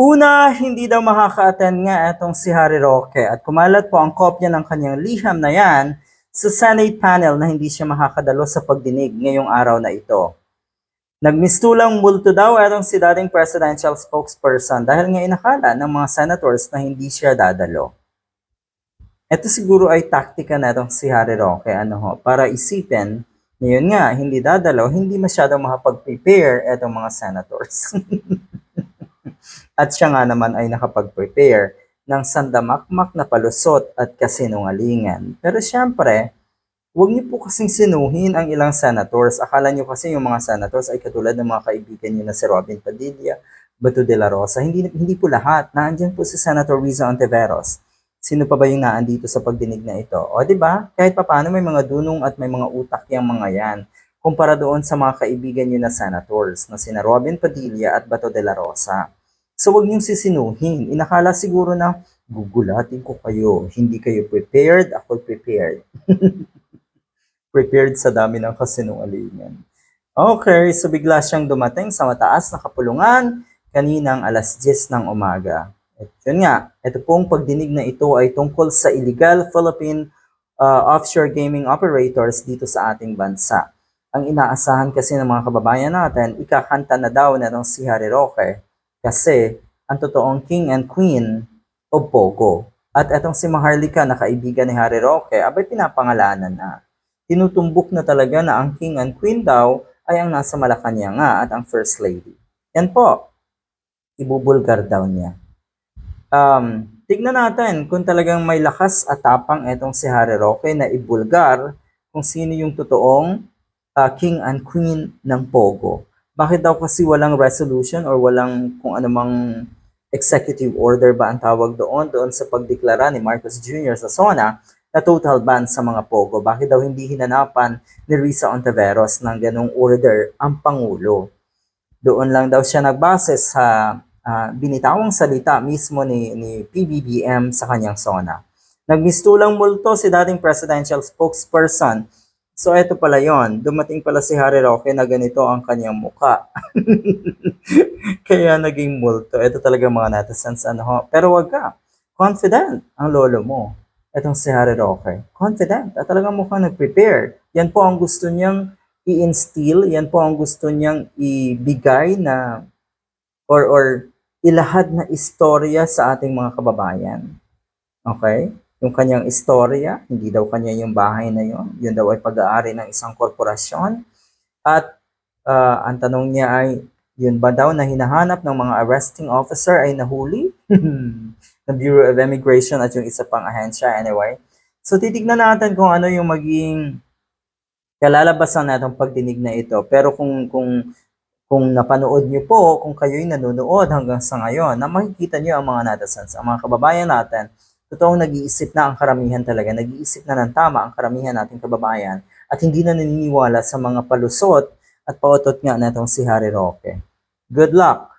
Una, hindi daw makaka-attend nga itong si Harry Roque at kumalat po ang kopya ng kanyang liham na yan sa Senate panel na hindi siya makakadalo sa pagdinig ngayong araw na ito. Nagmistulang multo daw itong si dating presidential spokesperson dahil nga inakala ng mga senators na hindi siya dadalo. Ito siguro ay taktika na itong si Harry Roque ano ho, para isipin na yun nga, hindi dadalo, hindi masyadong makapag-prepare itong mga senators. At siya nga naman ay nakapag-prepare ng sandamakmak na palusot at kasinungalingan. Pero syempre, huwag niyo po kasing sinuhin ang ilang senators. Akala niyo kasi yung mga senators ay katulad ng mga kaibigan niyo na si Robin Padilla, Bato de la Rosa. Hindi, hindi po lahat. Naandyan po si Senator Riza Ontiveros. Sino pa ba yung naandito sa pagdinig na ito? O di ba? Kahit papaano may mga dunong at may mga utak yung mga yan kumpara doon sa mga kaibigan niyo na senators na sina Robin Padilla at Bato de la Rosa. So huwag niyong sisinuhin. Inakala siguro na gugulatin ko kayo. Hindi kayo prepared, ako prepared. prepared sa dami ng kasinungalingan. Okay, so bigla siyang dumating sa mataas na kapulungan kaninang alas 10 ng umaga. At yun nga, ito pong pagdinig na ito ay tungkol sa illegal Philippine uh, offshore gaming operators dito sa ating bansa. Ang inaasahan kasi ng mga kababayan natin, ikakanta na daw na si Harry Roque kasi ang totoong king and queen o Pogo. At itong si Maharlika na kaibigan ni Harry Roque, abay pinapangalanan na. Tinutumbok na talaga na ang king and queen daw ay ang nasa Malacanang nga at ang first lady. Yan po, ibubulgar daw niya. Um, tignan natin kung talagang may lakas at tapang itong si Harry Roque na ibulgar kung sino yung totoong uh, king and queen ng Pogo. Bakit daw kasi walang resolution or walang kung anumang executive order ba ang tawag doon doon sa pagdeklara ni Marcos Jr. sa SONA na total ban sa mga Pogo. Bakit daw hindi hinanapan ni Risa Ontiveros ng ganong order ang Pangulo? Doon lang daw siya nagbase sa uh, binitawang salita mismo ni, ni PBBM sa kanyang SONA. Nagmistulang multo si dating presidential spokesperson So, eto pala yon. Dumating pala si Harry Roque na ganito ang kanyang muka. Kaya naging multo. Ito talaga mga netizens. Ano ho. Pero wag ka. Confident ang lolo mo. Etong si Harry Roque. Confident. At talagang mukhang nag-prepare. Yan po ang gusto niyang i-instill. Yan po ang gusto niyang ibigay na or, or ilahad na istorya sa ating mga kababayan. Okay? Yung kanyang istorya, hindi daw kanya yung bahay na yun. Yun daw ay pag-aari ng isang korporasyon. At uh, ang tanong niya ay, yun ba daw na hinahanap ng mga arresting officer ay nahuli? ng Bureau of Immigration at yung isa pang ahensya anyway. So titignan natin kung ano yung maging kalalabasan natong pagdinig na ito. Pero kung kung kung napanood niyo po, kung kayo'y nanonood hanggang sa ngayon, na makikita niyo ang mga netizens, ang mga kababayan natin, totoong nag-iisip na ang karamihan talaga, nag-iisip na ng tama ang karamihan nating kababayan at hindi na naniniwala sa mga palusot at pautot nga na itong si Harry Roque. Good luck!